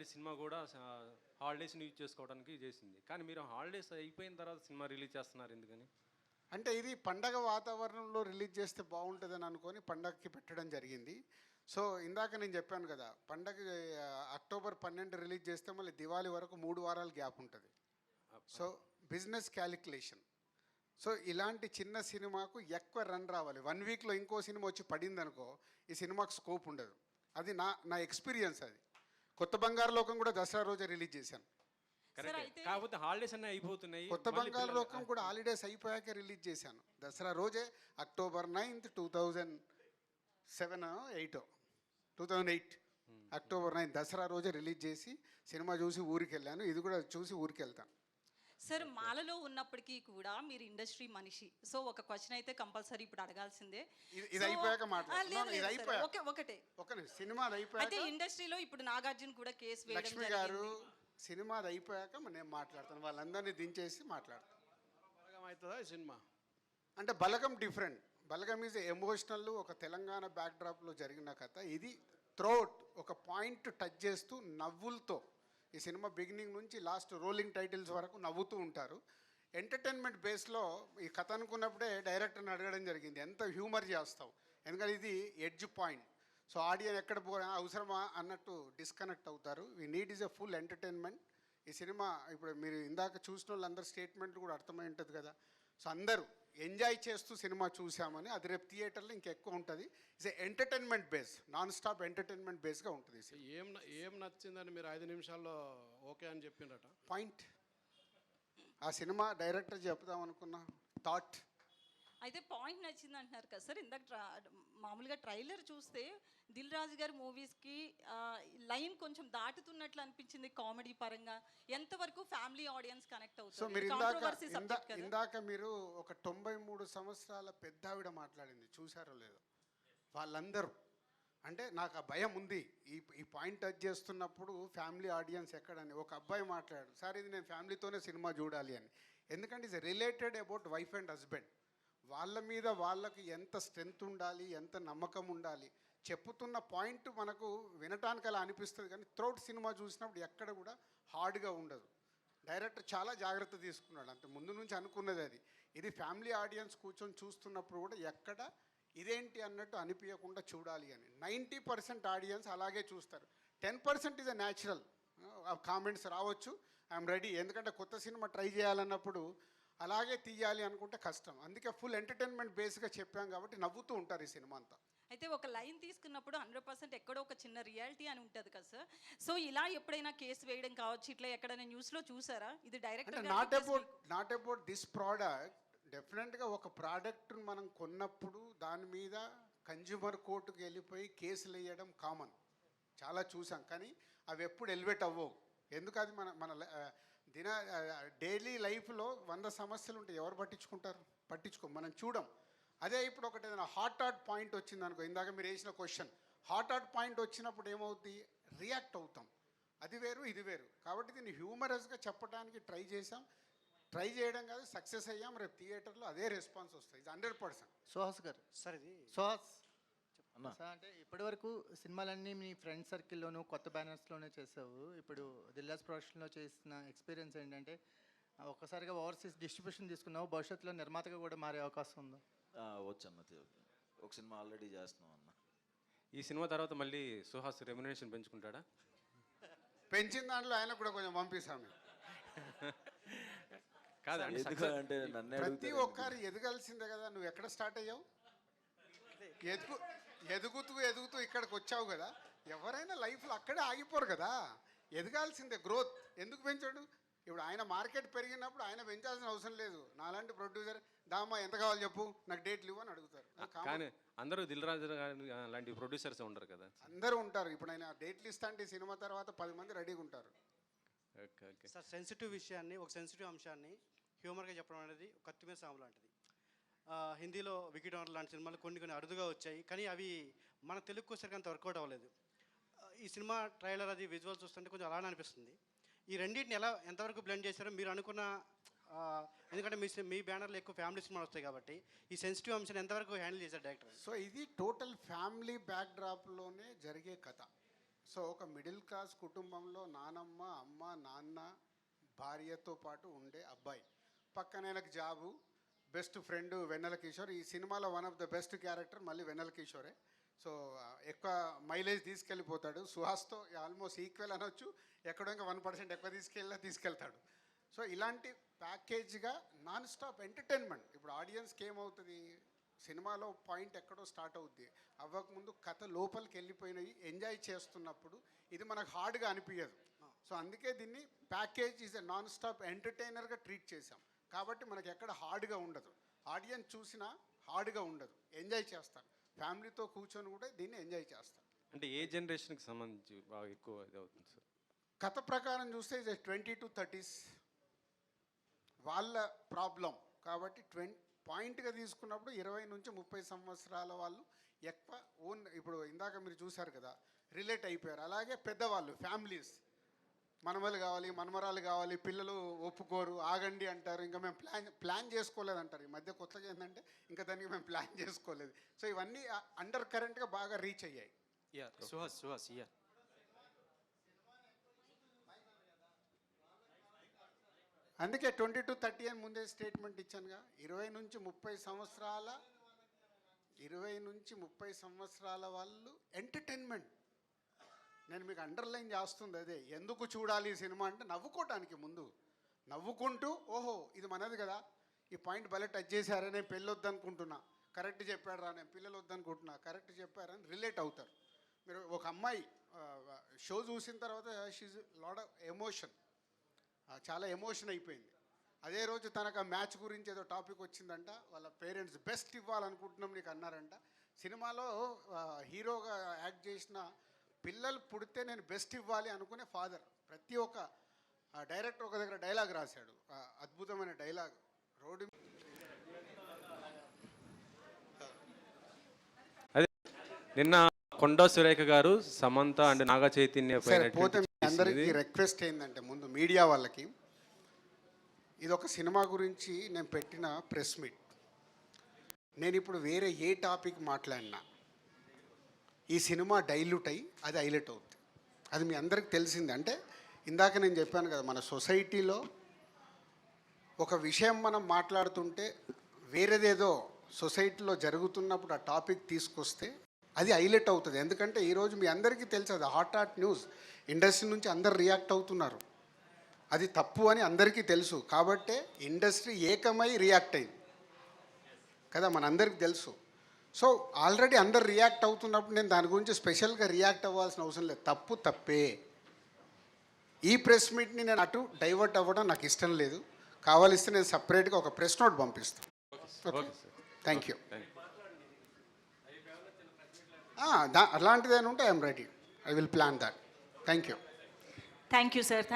లాంటి సినిమా కూడా హాలిడేస్ని యూజ్ చేసుకోవడానికి చేసింది. కానీ మీరు హాలిడేస్ అయిపోయిన తర్వాత సినిమా రిలీజ్ చేస్తున్నారు ఎందుకని? అంటే ఇది పండగ వాతావరణంలో రిలీజ్ చేస్తే బాగుంటుందని అనుకొని పండగకి పెట్టడం జరిగింది. సో ఇందాక నేను చెప్పాను కదా పండగ అక్టోబర్ పన్నెండు రిలీజ్ చేస్తే మళ్ళీ దివాళీ వరకు మూడు వారాలు గ్యాప్ ఉంటుంది. So business calculation. సో ఇలాంటి చిన్న సినిమాకు ఎక్కువ రన్ రావాలి. వన్ వీక్లో ఇంకో సినిమా వచ్చి పడింది అనుకో ఈ సినిమాకు స్కోప్ ఉండదు. అది నా నా ఎక్స్పీరియన్స్ అది. కొత్త బంగారు లోకం కూడా దసరా రోజే రిలీజ్ చేశాను. కరెక్ట్ కాకపోతే హాలిడేస్ అన్నీ అయిపోతున్నాయి. కొత్త బంగారు లోకం కూడా హాలిడేస్ అయిపోయాక రిలీజ్ చేశాను. దసరా రోజే October ninth two thousand seven eight two thousand eight October ninth Dasara రోజే రిలీజ్ చేసి సినిమా చూసి ఊరికి వెళ్ళాను ఇది కూడా చూసి ఊరికి వెళ్తాను సార్ మాలలో ఉన్నప్పటికీ కూడా మీరు ఇండస్ట్రీ మనిషి. సో ఒక క్వశ్చన్ అయితే కంపల్సరీ ఇప్పుడు అడగాల్సిందే. ఇది- అయిపోయాక ఆ, మాట్లాడు. లేదు, No, no, ఇది లేదు, అయిపోయాక. sir. ఓకే ఒకటే. ఒక. సినిమా అయితే ఇండస్ట్రీలో ఇప్పుడు నాగార్జున కూడా కేసు వేయడం లక్ష్మి గారు జరిగింది సినిమా అది అయిపోయాక నేను మాట్లాడతాను. వాళ్ళందరినీ దించేసి మాట్లాడతాను. బలగం అవుతుందా సినిమా? అంటే Balagam different Balagam is emotional ఒక తెలంగాణ బ్యాక్డ్రాప్లో జరిగిన కథ. ఇది త్రోట్ ఒక పాయింట్ టచ్ చేస్తూ నవ్వులతో. ఈ సినిమా బిగినింగ్ నుంచి లాస్ట్ రోలింగ్ టైటిల్స్ వరకు నవ్వుతూ ఉంటారు. ఎంటర్టైన్మెంట్ బేస్లో ఈ కథ అనుకున్నప్పుడే డైరెక్టర్ని అడగడం జరిగింది. ఎంత హ్యూమర్ చేస్తావు? ఎందుకంటే ఇది ఎడ్జ్ పాయింట్. సో ఆడియన్ ఎక్కడ పో అవసరమా అన్నట్టు డిస్కనెక్ట్ అవుతారు. ఈ need is a full entertainment ఈ సినిమా ఇప్పుడు మీరు ఇందాక చూసిన వాళ్ళందరూ స్టేట్మెంట్లు కూడా అర్థమై ఉంటుంది కదా. సో అందరూ ఎంజాయ్ చేస్తూ సినిమా చూసామని అది రేపు థియేటర్లో ఇంకెక్కువ ఉంటుంది. It's entertainment base non stop entertainment బేస్గా ఉంటుంది ఏం ఏం నచ్చిందని మీరు ఐదు నిమిషాల్లో ఓకే అని చెప్పిండట పాయింట్ ఆ సినిమా డైరెక్టర్ చెప్దాం అనుకున్న థాట్ అయితే పాయింట్ నచ్చింది అంటున్నారు కదా సార్. ఇందాక ట్రా మామూలుగా ట్రైలర్ చూస్తే దిల్ రాజు గారి మూవీస్కి లైన్ కొంచెం దాటుతున్నట్లు అనిపించింది కామెడీ పరంగా. ఎంతవరకు ఫ్యామిలీ ఆడియన్స్ కనెక్ట్ అవుతుంది ఇందాక మీరు ఒక తొంభై మూడు సంవత్సరాల పెద్ద ఆవిడ మాట్లాడింది. చూసారో లేదో? వాళ్ళందరూ. అంటే నాకు ఆ భయం ఉంది. ఈ ఈ పాయింట్ టచ్ చేస్తున్నప్పుడు ఫ్యామిలీ ఆడియన్స్ ఎక్కడని ఒక అబ్బాయి మాట్లాడు సార్ ఇది నేను ఫ్యామిలీతోనే సినిమా చూడాలి అని. ఎందుకంటే it's related about wife and husband వాళ్ళ మీద వాళ్ళకి ఎంత స్ట్రెంగ్త్ ఉండాలి ఎంత నమ్మకం ఉండాలి చెప్పుతున్న పాయింట్ మనకు వినటానికి అలా అనిపిస్తుంది కానీ త్రౌట్ సినిమా చూసినప్పుడు ఎక్కడ కూడా హార్డ్గా ఉండదు. డైరెక్టర్ చాలా జాగ్రత్త తీసుకున్నాడు. అంత ముందు నుంచి అనుకున్నది అది. ఇది ఫ్యామిలీ ఆడియన్స్ కూర్చొని చూస్తున్నప్పుడు కూడా ఎక్కడ ఇదేంటి అన్నట్టు అనిపించకుండా చూడాలి అని. నైంటీ పర్సెంట్ ఆడియన్స్ అలాగే చూస్తారు. Ten percent is a natural. Comments రావచ్చు. I'm ready. ఎందుకంటే కొత్త సినిమా ట్రై చేయాలన్నప్పుడు అలాగే తీయాలి అనుకుంటే కష్టం. అందుకే ఫుల్ ఎంటర్టైన్మెంట్ బేస్గా చెప్పాం కాబట్టి నవ్వుతూ ఉంటారు ఈ సినిమా అంతా. అయితే ఒక లైన్ తీసుకున్నప్పుడు హండ్రెడ్ పర్సెంట్ ఎక్కడో ఒక చిన్న రియాలిటీ అని ఉంటుంది కదా సార్. సో ఇలా ఎప్పుడైనా కేసు వేయడం కావచ్చు ఇట్లా ఎక్కడైనా న్యూస్లో చూసారా? ఇది అంటే director not about not about this product డెఫినెట్గా ఒక ప్రోడక్ట్ మనం కొన్నప్పుడు దాని మీద కన్జ్యూమర్ కోర్టుకు వెళ్ళిపోయి కేసులు వేయడం కామన్ చాలా చూసాం. కానీ అవి ఎప్పుడు ఎలివేట్ అవ్వవు. ఎందుకు అది మన మన దిన డైలీ లైఫ్లో వంద సమస్యలు ఉంటాయి. ఎవరు పట్టించుకుంటారు? పట్టించుకో. మనం చూడం. అదే ఇప్పుడు ఒకటి ఏదైనా హాట్ హాట్ పాయింట్ వచ్చింది అనుకో ఇందాక మీరు వేసిన క్వశ్చన్ హాట్ హాట్ పాయింట్ వచ్చినప్పుడు ఏమవుద్ది? రియాక్ట్ అవుతాం. అది వేరు ఇది వేరు. కాబట్టి దీన్ని హ్యూమరస్గా చెప్పడానికి ట్రై చేసాం ట్రై చేయడం కాదు సక్సెస్ అయ్యాం. రేపు థియేటర్లో అదే రెస్పాన్స్ వస్తుంది ఇది హండ్రెడ్ పర్సెంట్ సుహాస్ గారు. సార్ ఇది సుహాస్. సార్ అంటే ఇప్పటివరకు సినిమాలన్నీ మీ ఫ్రెండ్ సర్కిల్లోనూ కొత్త బ్యానర్స్లోనే చేసావు. ఇప్పుడు దిల్లాస్ ప్రొడక్షన్లో చేసిన ఎక్స్పీరియన్స్ ఏంటంటే ఒక్కసారిగా ఓవర్సీస్ డిస్ట్రిబ్యూషన్ తీసుకున్నావు. భవిష్యత్తులో నిర్మాతగా కూడా మారే అవకాశం ఉందా? వచ్చు అన్న ఒక సినిమా ఆల్రెడీ చేస్తున్నాం అన్న. ఈ సినిమా తర్వాత మళ్ళీ సుహాస్ రెమ్యునేషన్ పెంచుకుంటాడా? పెంచిన దాంట్లో ఆయన కూడా కొంచెం పంపిస్తాం మేము. కాదు అంటే ఎందుకు success- అంటే నన్నే ప్రతి ఒక్కరు ఎదగాల్సిందే కదా నువ్వు ఎక్కడ స్టార్ట్ అయ్యావు? ఎదుగు ఎదుగుతూ ఎదుగుతూ ఇక్కడికి వచ్చావు కదా ఎవరైనా లైఫ్లో అక్కడే ఆగిపోరు కదా. ఎదగాల్సిందే గ్రోత్ ఎందుకు పెంచాడు? ఇప్పుడు ఆయన మార్కెట్ పెరిగినప్పుడు ఆయన పెంచాల్సిన అవసరం లేదు. నాలాంటి ప్రొడ్యూసర్ దామా ఎంత కావాలి చెప్పు నాకు డేట్లు ఇవ్వు అని అడుగుతారు. కానీ అందరూ దిల్ రాజు గారి లాంటి ప్రొడ్యూసర్స్ ఉండరు కదా. అందరూ ఉంటారు. ఇప్పుడు ఆయన డేట్లు ఇస్తా అంటే ఈ సినిమా తర్వాత పది మంది రెడీగా ఉంటారు. Okay okay. సార్ సెన్సిటివ్ విషయాన్ని ఒక సెన్సిటివ్ అంశాన్ని హ్యూమర్గా చెప్పడం అనేది ఒక కత్తిమీద సాము లాంటిది. హిందీలో వికెట్ ఓనర్ లాంటి సినిమాలు కొన్ని కొన్ని అరుదుగా వచ్చాయి కానీ అవి మన తెలుగుకు వచ్చేసరికి అంత వర్కౌట్ అవ్వలేదు. ఈ సినిమా ట్రైలర్ అది విజువల్ చూస్తుంటే కొంచెం అలానే అనిపిస్తుంది. ఈ రెండింటిని ఎలా ఎంతవరకు బ్లెండ్ చేశారో మీరు అనుకున్న ఎందుకంటే మీ మీ బ్యానర్లో ఎక్కువ ఫ్యామిలీ సినిమాలు వస్తాయి కాబట్టి ఈ సెన్సిటివ్ అంశం ఎంతవరకు హ్యాండిల్ చేశారు డైరెక్టర్ సో ఇది టోటల్ ఫ్యామిలీ బ్యాక్డ్రాప్లోనే జరిగే కథ. సో ఒక మిడిల్ క్లాస్ కుటుంబంలో నానమ్మ అమ్మ నాన్న భార్యతో పాటు ఉండే అబ్బాయి. పక్కన జాబు బెస్ట్ ఫ్రెండ్ వెన్నెల కిషోర్. ఈ సినిమాలో one of the best character మళ్ళీ వెన్నెల కిషోరే. సో ఎక్కువ మైలేజ్ తీసుకెళ్ళిపోతాడు. సుహాస్తో ఆల్మోస్ట్ ఈక్వల్ అనొచ్చు. ఎక్కడో ఇంకా వన్ పర్సెంట్ ఎక్కువ తీసుకెళ్ళినా తీసుకెళ్తాడు. సో ఇలాంటి ప్యాకేజ్గా నాన్ స్టాప్ ఎంటర్టైన్మెంట్. ఇప్పుడు ఆడియన్స్కి ఏమవుతుంది? సినిమాలో పాయింట్ ఎక్కడో స్టార్ట్ అవుద్ది. అవ్వకముందు కథ లోపలికి వెళ్ళిపోయినవి ఎంజాయ్ చేస్తున్నప్పుడు ఇది మనకు హార్డ్గా అనిపించదు సో అందుకే దీన్ని package is a non stop ఎంటర్టైనర్గా treat చేసాం కాబట్టి మనకి ఎక్కడ హార్డ్గా ఉండదు. ఆడియన్స్ చూసినా హార్డ్గా ఉండదు. ఎంజాయ్ చేస్తారు. ఫ్యామిలీతో కూర్చొని కూడా దీన్ని ఎంజాయ్ చేస్తారు. అంటే ఏ జనరేషన్కి సంబంధించి బాగా ఎక్కువ ఇది అవుతుంది సార్? కథ ప్రకారం చూస్తే ఇది ట్వంటీ టు థర్టీస్ వాళ్ళ ప్రాబ్లం. కాబట్టి ట్వంటీ పాయింట్గా తీసుకున్నప్పుడు ఇరవై నుంచి ముప్పై సంవత్సరాల వాళ్ళు ఎక్కువ ఓన్ ఇప్పుడు ఇందాక మీరు చూశారు కదా రిలేట్ అయిపోయారు. అలాగే పెద్దవాళ్ళు ఫ్యామిలీస్. మనమలు కావాలి మనమరాలు కావాలి పిల్లలు ఒప్పుకోరు ఆగండి అంటారు. ఇంకా మేము ప్లాన్ ప్లాన్ చేసుకోలేదు అంటారు ఈ మధ్య కొత్తగా ఏంటంటే ఇంకా దానికి మేము ప్లాన్ చేసుకోలేదు. సో ఇవన్నీ అండర్ కరెంట్గా బాగా రీచ్ అయ్యాయి. Yeah Suhas Suhas yeah. అందుకే ట్వంటీ టు థర్టీ అని ముందే స్టేట్మెంట్ ఇచ్చానుగా. ఇరవై నుంచి ముప్పై సంవత్సరాల ఇరవై నుంచి ముప్పై సంవత్సరాల వాళ్ళు ఎంటర్టైన్మెంట్ నేను మీకు అండర్లైన్ చేస్తుంది అదే. ఎందుకు చూడాలి ఈ సినిమా అంటే నవ్వుకోవటానికి ముందు. నవ్వుకుంటూ ఓహో ఇది మనది కదా. ఈ పాయింట్ భలే టచ్ చేశారా నేను పెళ్ళి వద్దనుకుంటున్నా కరెక్ట్ చెప్పాడు రా నేను పిల్లలు వద్దనుకుంటున్నా కరెక్ట్ చెప్పారని రిలేట్ అవుతారు. మీరు ఒక అమ్మాయి షో చూసిన తర్వాత షీజ్ లాడ్ ఆఫ్ ఎమోషన్ చాలా ఎమోషన్ అయిపోయింది. అదే రోజు తనకు ఆ మ్యాచ్ గురించి ఏదో టాపిక్ వచ్చిందంట వాళ్ళ పేరెంట్స్ బెస్ట్ ఇవ్వాలనుకుంటున్నాం నీకు అన్నారంట. సినిమాలో హీరోగా యాక్ట్ చేసిన పిల్లలు పుడితే నేను బెస్ట్ ఇవ్వాలి అనుకునే ఫాదర్ ప్రతి ఒక్క డైరెక్టర్ ఒక దగ్గర డైలాగ్ రాశాడు. అద్భుతమైన డైలాగ్ రోడ్డు నిన్న కొండా సురేఖ గారు సమంత అండ్ నాగ చైతన్య అందరికీ. రిక్వెస్ట్ ఏంటంటే ముందు మీడియా వాళ్ళకి. ఇది ఒక సినిమా గురించి నేను పెట్టిన ప్రెస్ మీట్. నేను ఇప్పుడు వేరే ఏ టాపిక్ మాట్లాడినా ఈ సినిమా డైల్యూట్ అయ్యి అది హైలైట్ అవుతుంది అది మీ అందరికి తెలిసింది. అంటే ఇందాక నేను చెప్పాను కదా మన సొసైటీలో ఒక విషయం మనం మాట్లాడుతుంటే వేరేదేదో సొసైటీలో జరుగుతున్నప్పుడు ఆ టాపిక్ తీసుకొస్తే అది హైలైట్ అవుతుంది. ఎందుకంటే ఈరోజు మీ అందరికీ తెలుసు అది హాట్ హాట్ న్యూస్. ఇండస్ట్రీ నుంచి అందరు రియాక్ట్ అవుతున్నారు. అది తప్పు అని అందరికీ తెలుసు. కాబట్టే ఇండస్ట్రీ ఏకమై రియాక్ట్ అయింది. కదా మనందరికీ తెలుసు. సో ఆల్రెడీ అందరు రియాక్ట్ అవుతున్నప్పుడు నేను దాని గురించి స్పెషల్గా రియాక్ట్ అవ్వాల్సిన అవసరం లేదు. తప్పు తప్పే. ఈ ప్రెస్ మీట్ని నేను అటు డైవర్ట్ అవ్వడం నాకు ఇష్టం లేదు. కావాలిస్తే నేను సపరేట్గా ఒక ప్రెస్ నోట్ పంపిస్తాను. థ్యాంక్ యూ దా అలాంటిది అని ఉంటే I'm ready. I will plan that. Thank you thank you sir.